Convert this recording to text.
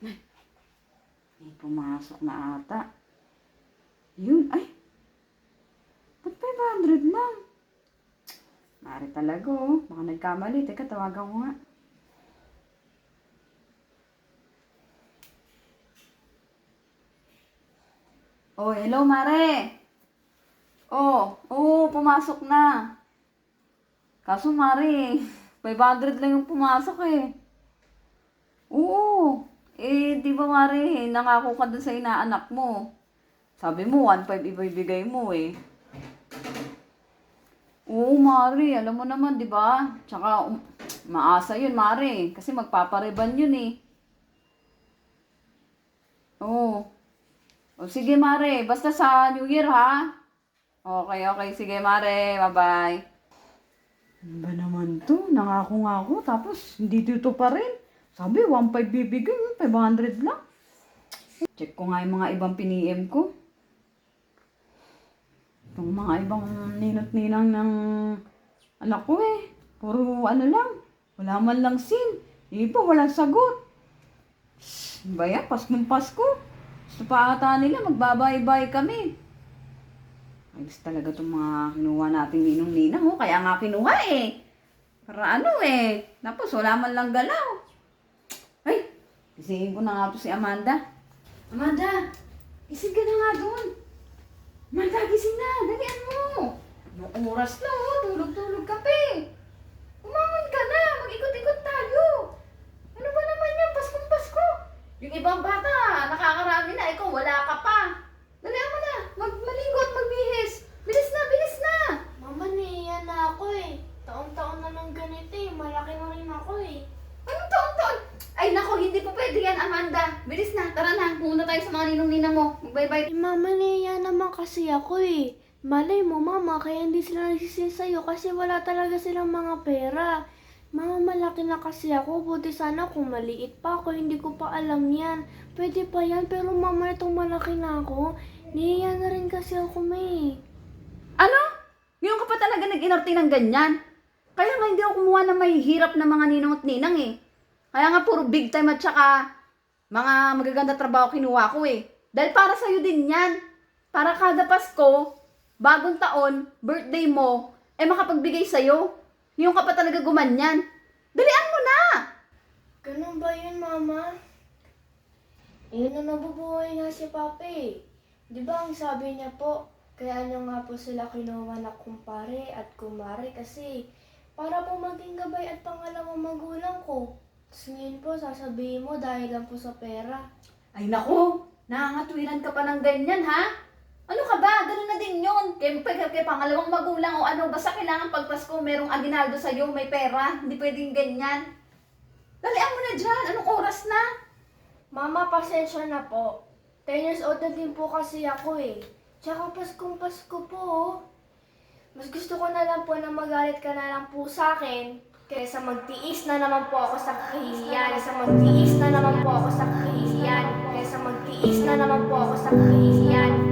May pumasok na ata. Yun, ay. Ba't 500 lang? Mari talaga oh. Baka nagkamali. Teka, tawagan ko nga. Oh, hello, Mare. Oh, oo, pumasok na. Kaso, Mare, 500 lang yung pumasok eh. Oo. Eh, di ba, Mare, nangako ka dun sa inaanak mo. Sabi mo, 1.5 ibibigay mo eh. Oo, Mare, alam mo naman, di ba? Tsaka, um, maasa yun, Mare. Kasi magpapareban yun eh. Oo. O sige, Mare. Basta sa New Year, ha? Okay, okay. Sige, Mare. Bye-bye. Ano ba naman to? Nangako nga ako, tapos hindi dito pa rin. Sabi, 1.5 bibigay, 500 lang. Check ko nga yung mga ibang piniem ko. Yung mga ibang ninot-ninang ng anak ko eh. Puro ano lang. Wala man lang sin. Iba, walang sagot. Ba yan? Paskong Pasko. Gusto pa ata nila, magbabay-bye kami. Ayos talaga itong mga kinuha nating ninong-ninang. Oh. Kaya nga kinuha eh. Para ano eh. Tapos wala man lang galaw. Ay, gisingin ko na nga to si Amanda. Amanda, gising ka na nga doon. Amanda, gising na. Dalian mo. Anong oras na oh. Tulog-tulog ka pa eh. Umangon ka na. Mag-ikot-ikot tayo. Ano ba naman yan? Paskong Pasko. Yung ibang bata, nakakarami na. Ikaw, wala ka pa. Dalian mo na. Mag maligo at magbihis. Bilis na, bilis na. Mama, niya na ako eh. Taon-taon na lang ganito eh. Malaki na rin ako eh. Anong taon-taon? Ay, nako, hindi po pwede yan, Amanda. Bilis na, tara na. Muna tayo sa mga ninong-ninang mo. Magbay-bye. Eh, mama, niya naman kasi ako eh. Malay mo, mama, kaya hindi sila nagsisisi sa'yo kasi wala talaga silang mga pera. Mama, malaki na kasi ako. Buti sana kung maliit pa ako, hindi ko pa alam yan. Pwede pa yan, pero mama, itong malaki na ako. Niya na rin kasi ako, may. Ano? Ngayon ka pa talaga nag-inorte ng ganyan? Kaya nga hindi ako kumuha ng may hirap na mga ninong at ninang eh. Kaya nga puro big time at saka mga magaganda trabaho kinuha ko eh. Dahil para sa'yo din yan. Para kada Pasko, bagong taon, birthday mo, eh makapagbigay sa'yo. Ngayon ka pa talaga gumanyan. Dalian mo na! Ganun ba yun, mama? Yun na nabubuhay nga si Papi. Di ba ang sabi niya po, kaya niya nga po sila kinuha na kumpare at kumare kasi para po maging gabay at pangalawang magulang ko. Ngayon po, sasabihin mo dahil lang po sa pera. Ay nako, nangangatwiran ka pa ng ganyan ha? Ano ka ba? Ganun na din yun. Kaya, kaya, kaya pangalawang magulang o ano, basta kailangan pag Pasko merong aginaldo sa'yo, may pera. Hindi pwedeng ganyan. Dalian mo na dyan. Anong oras na? Mama, pasensya na po. 10 years old na din po kasi ako eh. Tsaka Paskong Pasko po. oh. Mas gusto ko na lang po na magalit ka na lang po sa akin kaysa magtiis na naman po ako sa kahihiyan. Kaysa magtiis na naman po ako sa kahihiyan. Kaysa magtiis na naman po ako sa kahihiyan.